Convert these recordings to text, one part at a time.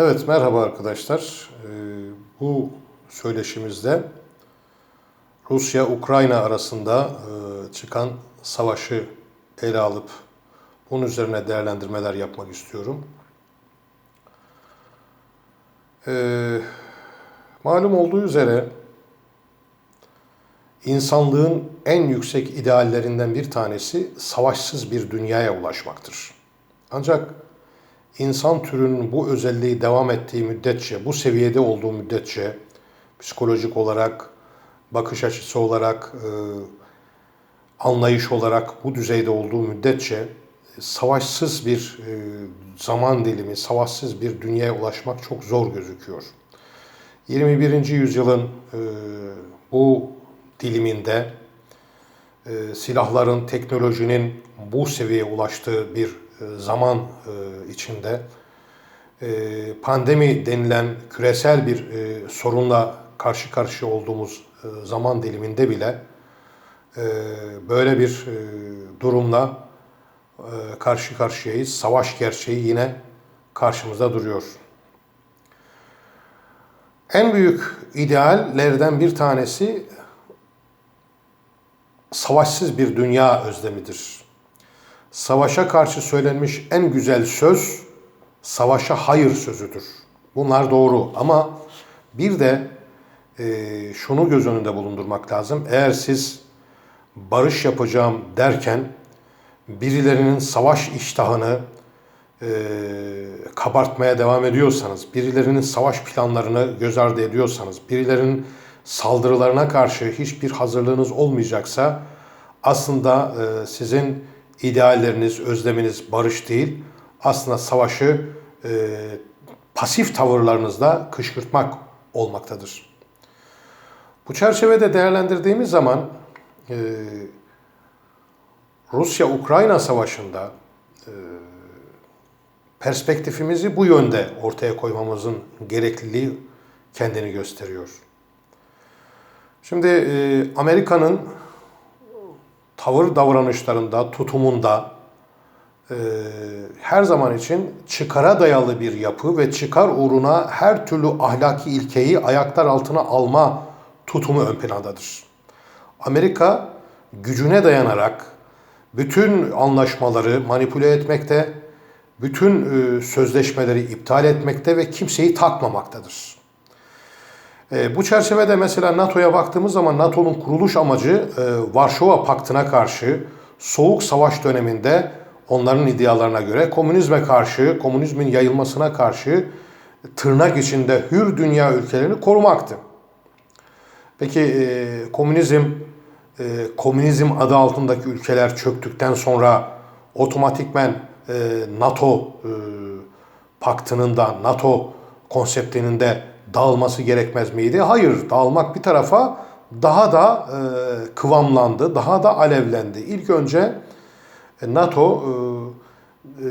Evet, merhaba arkadaşlar. Ee, bu söyleşimizde Rusya-Ukrayna arasında e, çıkan savaşı ele alıp bunun üzerine değerlendirmeler yapmak istiyorum. Ee, malum olduğu üzere insanlığın en yüksek ideallerinden bir tanesi savaşsız bir dünyaya ulaşmaktır. Ancak insan türünün bu özelliği devam ettiği müddetçe, bu seviyede olduğu müddetçe psikolojik olarak, bakış açısı olarak, e, anlayış olarak bu düzeyde olduğu müddetçe savaşsız bir e, zaman dilimi, savaşsız bir dünyaya ulaşmak çok zor gözüküyor. 21. yüzyılın e, bu diliminde silahların, teknolojinin bu seviyeye ulaştığı bir zaman içinde pandemi denilen küresel bir sorunla karşı karşıya olduğumuz zaman diliminde bile böyle bir durumla karşı karşıyayız. Savaş gerçeği yine karşımızda duruyor. En büyük ideallerden bir tanesi savaşsız bir dünya özlemidir. Savaşa karşı söylenmiş en güzel söz savaşa hayır sözüdür. Bunlar doğru ama bir de e, şunu göz önünde bulundurmak lazım. Eğer siz barış yapacağım derken birilerinin savaş iştahını e, kabartmaya devam ediyorsanız, birilerinin savaş planlarını göz ardı ediyorsanız, birilerinin saldırılarına karşı hiçbir hazırlığınız olmayacaksa aslında e, sizin idealleriniz, özleminiz barış değil, aslında savaşı e, pasif tavırlarınızla kışkırtmak olmaktadır. Bu çerçevede değerlendirdiğimiz zaman e, Rusya-Ukrayna savaşında e, perspektifimizi bu yönde ortaya koymamızın gerekliliği kendini gösteriyor. Şimdi e, Amerika'nın tavır davranışlarında, tutumunda e, her zaman için çıkara dayalı bir yapı ve çıkar uğruna her türlü ahlaki ilkeyi ayaklar altına alma tutumu ön plandadır. Amerika gücüne dayanarak bütün anlaşmaları manipüle etmekte, bütün e, sözleşmeleri iptal etmekte ve kimseyi takmamaktadır. E, bu çerçevede mesela NATO'ya baktığımız zaman NATO'nun kuruluş amacı e, Varşova Paktı'na karşı Soğuk Savaş döneminde onların iddialarına göre komünizme karşı, komünizmin yayılmasına karşı tırnak içinde hür dünya ülkelerini korumaktı. Peki e, komünizm e, komünizm adı altındaki ülkeler çöktükten sonra otomatikmen e, NATO e, paktının da NATO konseptinin de dağılması gerekmez miydi? Hayır, dağılmak bir tarafa daha da e, kıvamlandı, daha da alevlendi. İlk önce e, NATO e, e,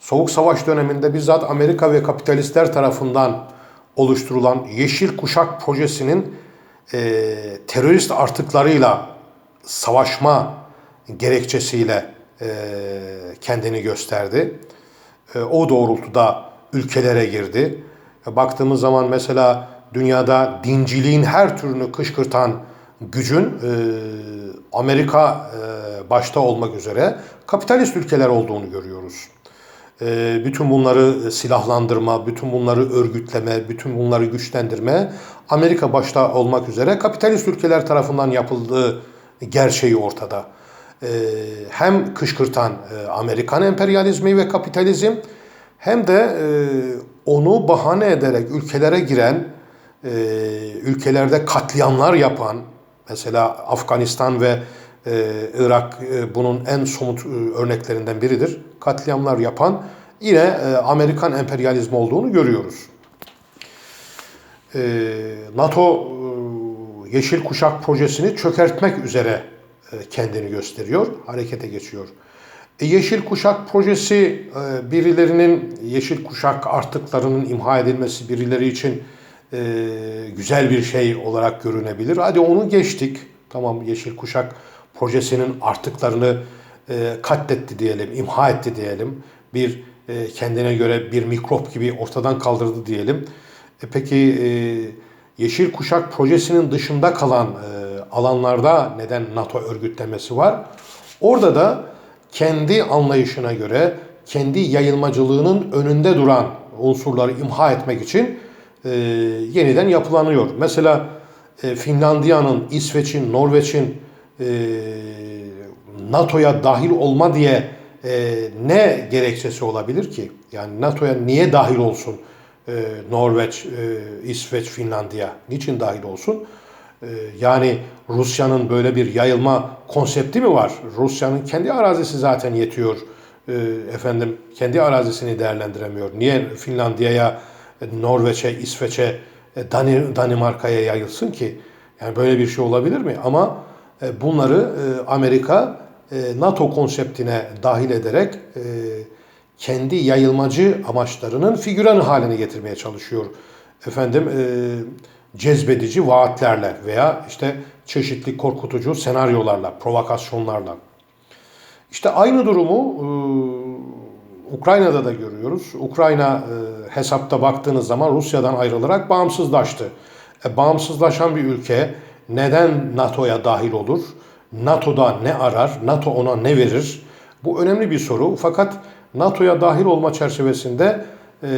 Soğuk Savaş döneminde bizzat Amerika ve kapitalistler tarafından oluşturulan Yeşil Kuşak projesinin e, terörist artıklarıyla savaşma gerekçesiyle e, kendini gösterdi. E, o doğrultuda ülkelere girdi. Baktığımız zaman mesela dünyada dinciliğin her türünü kışkırtan gücün e, Amerika e, başta olmak üzere kapitalist ülkeler olduğunu görüyoruz. E, bütün bunları silahlandırma, bütün bunları örgütleme, bütün bunları güçlendirme Amerika başta olmak üzere kapitalist ülkeler tarafından yapıldığı gerçeği ortada. Hem kışkırtan Amerikan emperyalizmi ve kapitalizm hem de onu bahane ederek ülkelere giren, e, ülkelerde katliamlar yapan, mesela Afganistan ve e, Irak e, bunun en somut e, örneklerinden biridir. Katliamlar yapan yine e, Amerikan emperyalizmi olduğunu görüyoruz. E, NATO e, Yeşil Kuşak projesini çökertmek üzere e, kendini gösteriyor, harekete geçiyor. E, Yeşil Kuşak projesi e, birilerinin Yeşil Kuşak artıklarının imha edilmesi birileri için e, güzel bir şey olarak görünebilir. Hadi onu geçtik. Tamam Yeşil Kuşak projesinin artıklarını katletti diyelim, imha etti diyelim. Bir kendine göre bir mikrop gibi ortadan kaldırdı diyelim. E peki Yeşil Kuşak projesinin dışında kalan alanlarda neden NATO örgütlemesi var? Orada da kendi anlayışına göre kendi yayılmacılığının önünde duran unsurları imha etmek için e, yeniden yapılanıyor. Mesela e, Finlandiya'nın, İsveç'in, Norveç'in e, NATO'ya dahil olma diye e, ne gerekçesi olabilir ki? Yani NATO'ya niye dahil olsun e, Norveç, e, İsveç, Finlandiya? Niçin dahil olsun? E, yani Rusya'nın böyle bir yayılma konsepti mi var? Rusya'nın kendi arazisi zaten yetiyor. E, efendim kendi arazisini değerlendiremiyor. Niye Finlandiya'ya, Norveç'e, İsveç'e, e, Dani, Danimarka'ya yayılsın ki? Yani böyle bir şey olabilir mi? Ama e, bunları e, Amerika e, NATO konseptine dahil ederek e, kendi yayılmacı amaçlarının figüranı haline getirmeye çalışıyor. Efendim e, cezbedici vaatlerle veya işte çeşitli korkutucu senaryolarla, provokasyonlarla. İşte aynı durumu e, Ukrayna'da da görüyoruz. Ukrayna e, hesapta baktığınız zaman Rusya'dan ayrılarak bağımsızlaştı. E, bağımsızlaşan bir ülke neden NATO'ya dahil olur? NATO'da ne arar? NATO ona ne verir? Bu önemli bir soru. Fakat NATO'ya dahil olma çerçevesinde e,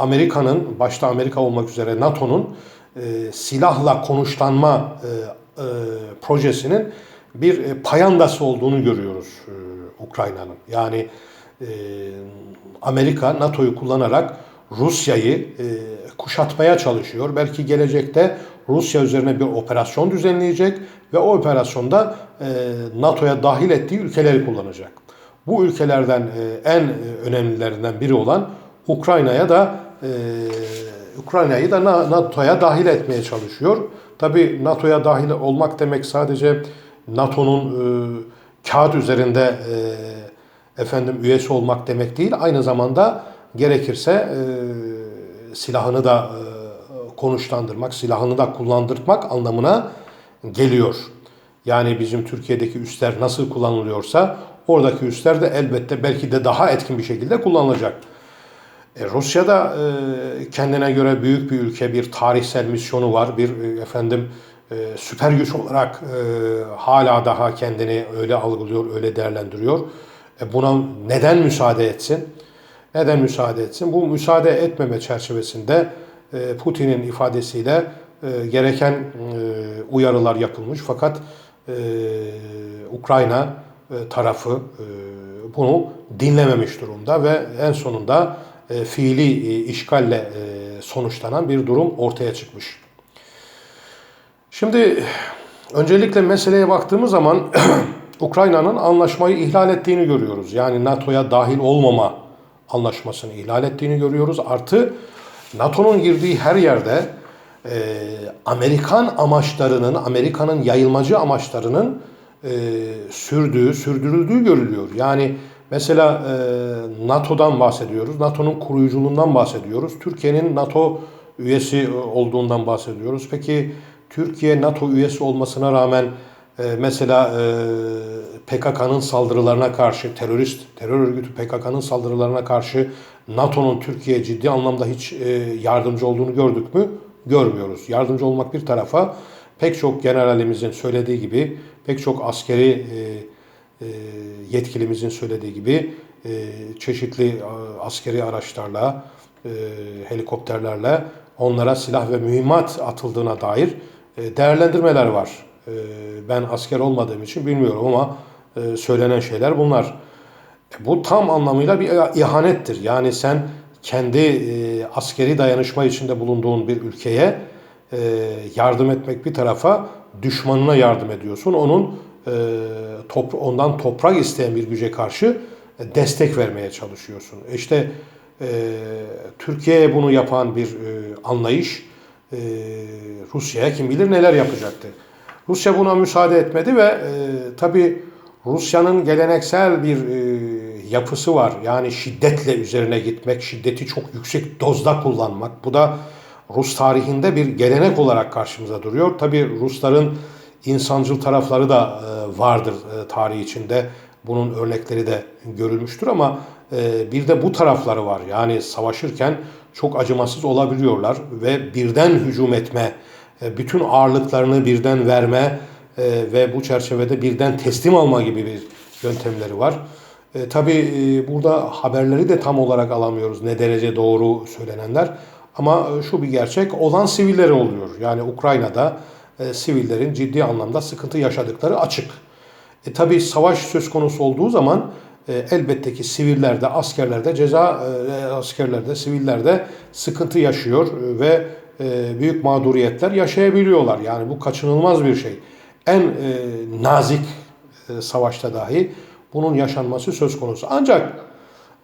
Amerika'nın, başta Amerika olmak üzere NATO'nun e, silahla konuşlanma e, e, projesinin bir e, payandası olduğunu görüyoruz e, Ukrayna'nın. Yani e, Amerika NATO'yu kullanarak Rusya'yı e, kuşatmaya çalışıyor. Belki gelecekte Rusya üzerine bir operasyon düzenleyecek ve o operasyonda e, NATO'ya dahil ettiği ülkeleri kullanacak. Bu ülkelerden e, en önemlilerinden biri olan Ukrayna'ya da e, Ukrayna'yı da NATO'ya dahil etmeye çalışıyor. Tabi NATO'ya dahil olmak demek sadece NATO'nun e, kağıt üzerinde e, efendim üyesi olmak demek değil. Aynı zamanda gerekirse e, silahını da e, konuşlandırmak, silahını da kullandırmak anlamına geliyor. Yani bizim Türkiye'deki üsler nasıl kullanılıyorsa oradaki üsler de elbette belki de daha etkin bir şekilde kullanılacak. E, Rusya da e, kendine göre büyük bir ülke, bir tarihsel misyonu var, bir e, efendim süper güç olarak hala daha kendini öyle algılıyor, öyle değerlendiriyor. Buna neden müsaade etsin? Neden müsaade etsin? Bu müsaade etmeme çerçevesinde Putin'in ifadesiyle gereken uyarılar yapılmış. Fakat Ukrayna tarafı bunu dinlememiş durumda ve en sonunda e, fiili e, işgalle e, sonuçlanan bir durum ortaya çıkmış. Şimdi öncelikle meseleye baktığımız zaman Ukrayna'nın anlaşmayı ihlal ettiğini görüyoruz. Yani NATO'ya dahil olmama anlaşmasını ihlal ettiğini görüyoruz. Artı NATO'nun girdiği her yerde e, Amerikan amaçlarının, Amerika'nın yayılmacı amaçlarının e, sürdüğü, sürdürüldüğü görülüyor. Yani mesela e, NATO'dan bahsediyoruz, NATO'nun koruyuculuğundan bahsediyoruz, Türkiye'nin NATO üyesi olduğundan bahsediyoruz. Peki Türkiye NATO üyesi olmasına rağmen e, mesela e, PKK'nın saldırılarına karşı, terörist, terör örgütü PKK'nın saldırılarına karşı NATO'nun Türkiye'ye ciddi anlamda hiç e, yardımcı olduğunu gördük mü? Görmüyoruz. Yardımcı olmak bir tarafa pek çok generalimizin söylediği gibi, pek çok askeri yetkilimizin söylediği gibi çeşitli askeri araçlarla, helikopterlerle onlara silah ve mühimmat atıldığına dair değerlendirmeler var. Ben asker olmadığım için bilmiyorum ama söylenen şeyler bunlar. Bu tam anlamıyla bir ihanettir. Yani sen kendi e, askeri dayanışma içinde bulunduğun bir ülkeye e, yardım etmek bir tarafa düşmanına yardım ediyorsun. Onun e, top, ondan toprak isteyen bir güce karşı e, destek vermeye çalışıyorsun. İşte e, Türkiye'ye bunu yapan bir e, anlayış e, Rusya'ya kim bilir neler yapacaktı. Rusya buna müsaade etmedi ve e, tabii Rusya'nın geleneksel bir e, yapısı var. Yani şiddetle üzerine gitmek, şiddeti çok yüksek dozda kullanmak. Bu da Rus tarihinde bir gelenek olarak karşımıza duruyor. Tabii Rusların insancıl tarafları da e, vardır e, tarih içinde. Bunun örnekleri de görülmüştür ama e, bir de bu tarafları var. Yani savaşırken çok acımasız olabiliyorlar ve birden hücum etme, e, bütün ağırlıklarını birden verme ve bu çerçevede birden teslim alma gibi bir yöntemleri var. E, tabii burada haberleri de tam olarak alamıyoruz ne derece doğru söylenenler. Ama şu bir gerçek olan sivilleri oluyor. Yani Ukrayna'da e, sivillerin ciddi anlamda sıkıntı yaşadıkları açık. E, tabii savaş söz konusu olduğu zaman e, elbette ki sivillerde, askerlerde, ceza e, askerlerde, sivillerde sıkıntı yaşıyor e, ve e, büyük mağduriyetler yaşayabiliyorlar. Yani bu kaçınılmaz bir şey. En e, nazik e, savaşta dahi bunun yaşanması söz konusu. Ancak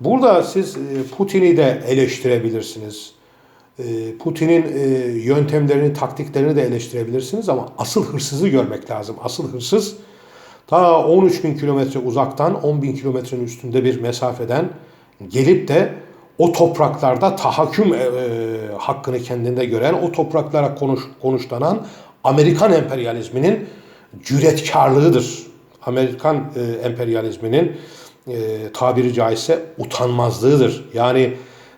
burada siz e, Putin'i de eleştirebilirsiniz. E, Putin'in e, yöntemlerini, taktiklerini de eleştirebilirsiniz ama asıl hırsızı görmek lazım. Asıl hırsız ta 13 bin kilometre uzaktan 10 bin kilometrenin üstünde bir mesafeden gelip de o topraklarda tahakküm e, hakkını kendinde gören, o topraklara konuş, konuşlanan Amerikan emperyalizminin cüretkarlığıdır. Amerikan emperyalizminin tabiri caizse utanmazlığıdır. Yani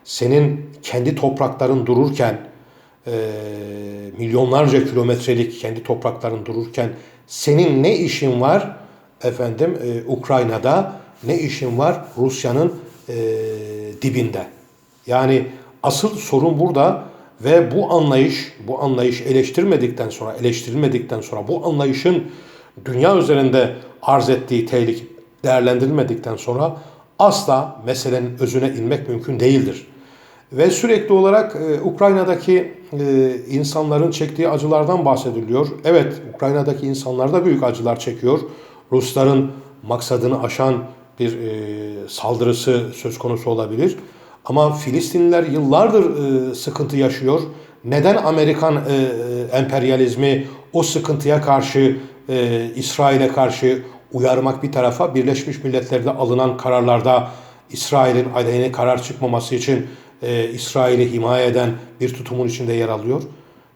senin kendi toprakların dururken e, milyonlarca kilometrelik kendi toprakların dururken senin ne işin var efendim e, Ukrayna'da ne işin var Rusya'nın e, dibinde. Yani asıl sorun burada ve bu anlayış bu anlayış eleştirmedikten sonra eleştirilmedikten sonra bu anlayışın dünya üzerinde arz ettiği tehlike değerlendirilmedikten sonra asla meselenin özüne inmek mümkün değildir. Ve sürekli olarak e, Ukrayna'daki e, insanların çektiği acılardan bahsediliyor. Evet, Ukrayna'daki insanlar da büyük acılar çekiyor. Rusların maksadını aşan bir e, saldırısı söz konusu olabilir. Ama Filistinliler yıllardır e, sıkıntı yaşıyor. Neden Amerikan e, e emperyalizmi o sıkıntıya karşı, e, İsrail'e karşı uyarmak bir tarafa, Birleşmiş Milletler'de alınan kararlarda İsrail'in aleyhine karar çıkmaması için e, İsrail'i himaye eden bir tutumun içinde yer alıyor.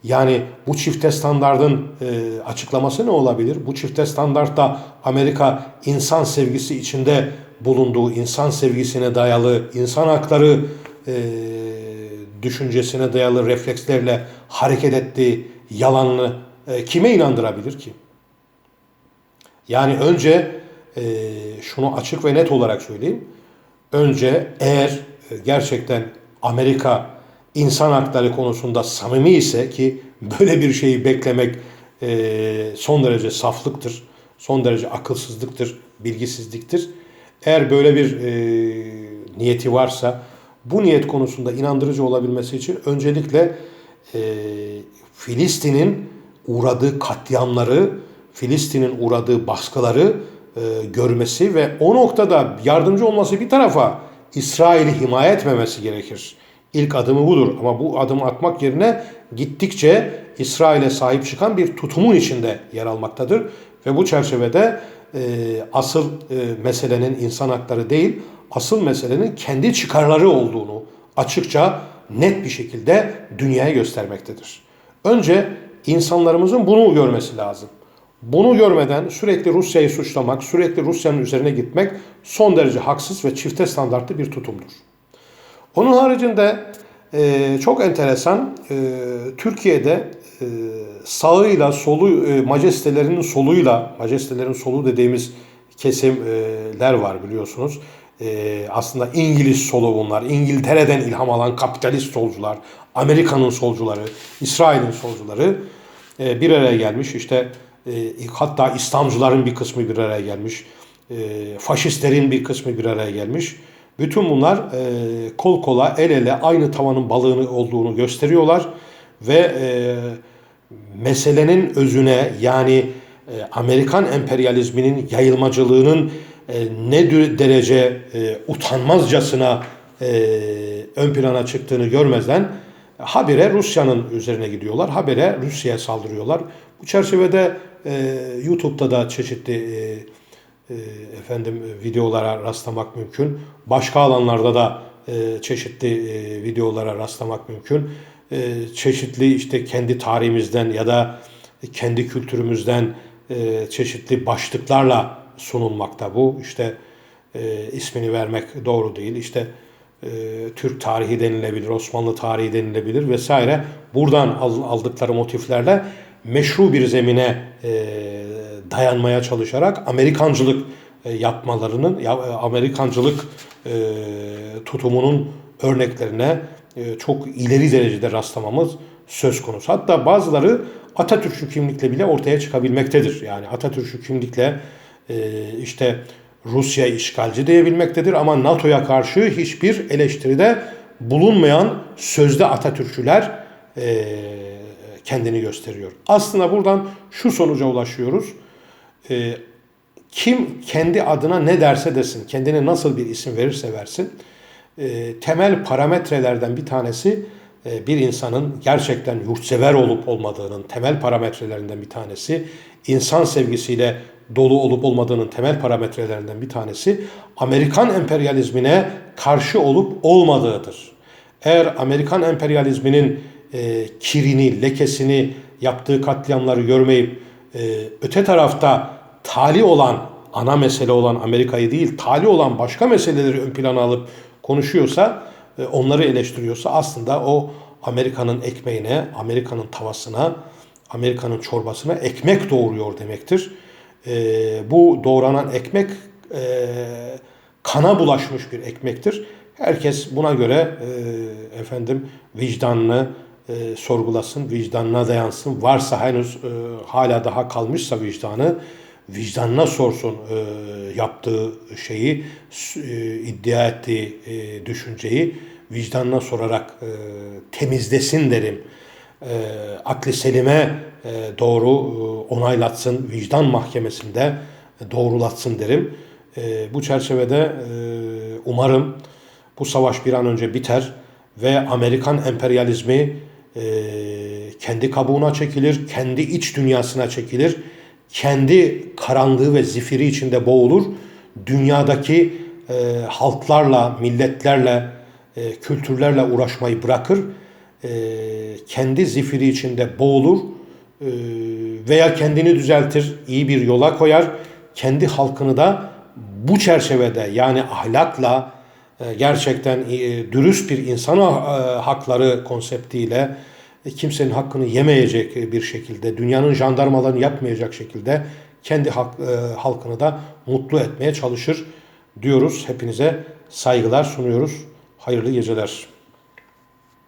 Yani bu çifte standardın e, açıklaması ne olabilir? Bu çifte standartta Amerika insan sevgisi içinde bulunduğu, insan sevgisine dayalı, insan hakları e, düşüncesine dayalı reflekslerle hareket ettiği yalanını e, kime inandırabilir ki? Yani önce e, şunu açık ve net olarak söyleyeyim. Önce eğer e, gerçekten Amerika insan hakları konusunda samimi ise ki böyle bir şeyi beklemek e, son derece saflıktır, son derece akılsızlıktır, bilgisizliktir. Eğer böyle bir e, niyeti varsa bu niyet konusunda inandırıcı olabilmesi için öncelikle e, Filistin'in uğradığı katliamları, Filistin'in uğradığı baskıları e, görmesi ve o noktada yardımcı olması bir tarafa İsrail'i himaye etmemesi gerekir. İlk adımı budur ama bu adımı atmak yerine gittikçe İsrail'e sahip çıkan bir tutumun içinde yer almaktadır. Ve bu çerçevede e, asıl e, meselenin insan hakları değil, asıl meselenin kendi çıkarları olduğunu açıkça net bir şekilde dünyaya göstermektedir. Önce insanlarımızın bunu görmesi lazım. Bunu görmeden sürekli Rusya'yı suçlamak, sürekli Rusya'nın üzerine gitmek son derece haksız ve çifte standartlı bir tutumdur. Onun haricinde e, çok enteresan e, Türkiye'de e, sağıyla solu e, majestelerinin soluyla majestelerin solu dediğimiz kesimler var biliyorsunuz. E, aslında İngiliz solu bunlar. İngiltere'den ilham alan kapitalist solcular, Amerika'nın solcuları, İsrail'in solcuları e, bir araya gelmiş. İşte e, hatta İslamcıların bir kısmı bir araya gelmiş. E, faşistlerin bir kısmı bir araya gelmiş. Bütün bunlar e, kol kola, el ele aynı tavanın balığını olduğunu gösteriyorlar ve e, meselenin özüne yani e, Amerikan emperyalizminin yayılmacılığının e, ne derece e, utanmazcasına e, ön plana çıktığını görmezden habire Rusya'nın üzerine gidiyorlar. Habire Rusya'ya saldırıyorlar. Bu çerçevede e, YouTube'da da çeşitli e, e, efendim videolara rastlamak mümkün. Başka alanlarda da e, çeşitli e, videolara rastlamak mümkün. E, çeşitli işte kendi tarihimizden ya da kendi kültürümüzden e, çeşitli başlıklarla sunulmakta bu. İşte e, ismini vermek doğru değil. İşte e, Türk tarihi denilebilir, Osmanlı tarihi denilebilir vesaire. Buradan al- aldıkları motiflerle meşru bir zemine e, dayanmaya çalışarak Amerikancılık e, yapmalarının, ya, e, Amerikancılık e, tutumunun örneklerine e, çok ileri derecede rastlamamız söz konusu. Hatta bazıları Atatürkçü kimlikle bile ortaya çıkabilmektedir. Yani Atatürkçü kimlikle e, işte Rusya işgalci diyebilmektedir ama NATO'ya karşı hiçbir eleştiride bulunmayan sözde Atatürkçüler e, kendini gösteriyor. Aslında buradan şu sonuca ulaşıyoruz. E, kim kendi adına ne derse desin, kendine nasıl bir isim verirse versin, e, temel parametrelerden bir tanesi e, bir insanın gerçekten yurtsever olup olmadığının temel parametrelerinden bir tanesi, insan sevgisiyle dolu olup olmadığının temel parametrelerinden bir tanesi, Amerikan emperyalizmine karşı olup olmadığıdır. Eğer Amerikan emperyalizminin e, kirini, lekesini, yaptığı katliamları görmeyip e, öte tarafta tali olan, ana mesele olan Amerika'yı değil, tali olan başka meseleleri ön plana alıp konuşuyorsa, e, onları eleştiriyorsa aslında o Amerika'nın ekmeğine, Amerika'nın tavasına, Amerika'nın çorbasına ekmek doğuruyor demektir. E, bu doğranan ekmek e, kana bulaşmış bir ekmektir. Herkes buna göre e, efendim vicdanını e, sorgulasın, vicdanına dayansın. Varsa henüz e, hala daha kalmışsa vicdanı vicdanına sorsun e, yaptığı şeyi, e, iddia ettiği e, düşünceyi vicdanına sorarak e, temizlesin derim. E, akli selime e, doğru e, onaylatsın, vicdan mahkemesinde doğrulatsın derim. E, bu çerçevede e, umarım bu savaş bir an önce biter ve Amerikan emperyalizmi e, kendi kabuğuna çekilir, kendi iç dünyasına çekilir, kendi karanlığı ve zifiri içinde boğulur. Dünyadaki e, halklarla, milletlerle, e, kültürlerle uğraşmayı bırakır, e, kendi zifiri içinde boğulur e, veya kendini düzeltir, iyi bir yola koyar, kendi halkını da bu çerçevede yani ahlakla, gerçekten e, dürüst bir insan e, hakları konseptiyle e, kimsenin hakkını yemeyecek bir şekilde, dünyanın jandarmalarını yapmayacak şekilde kendi halkını da mutlu etmeye çalışır diyoruz. Hepinize saygılar sunuyoruz. Hayırlı geceler.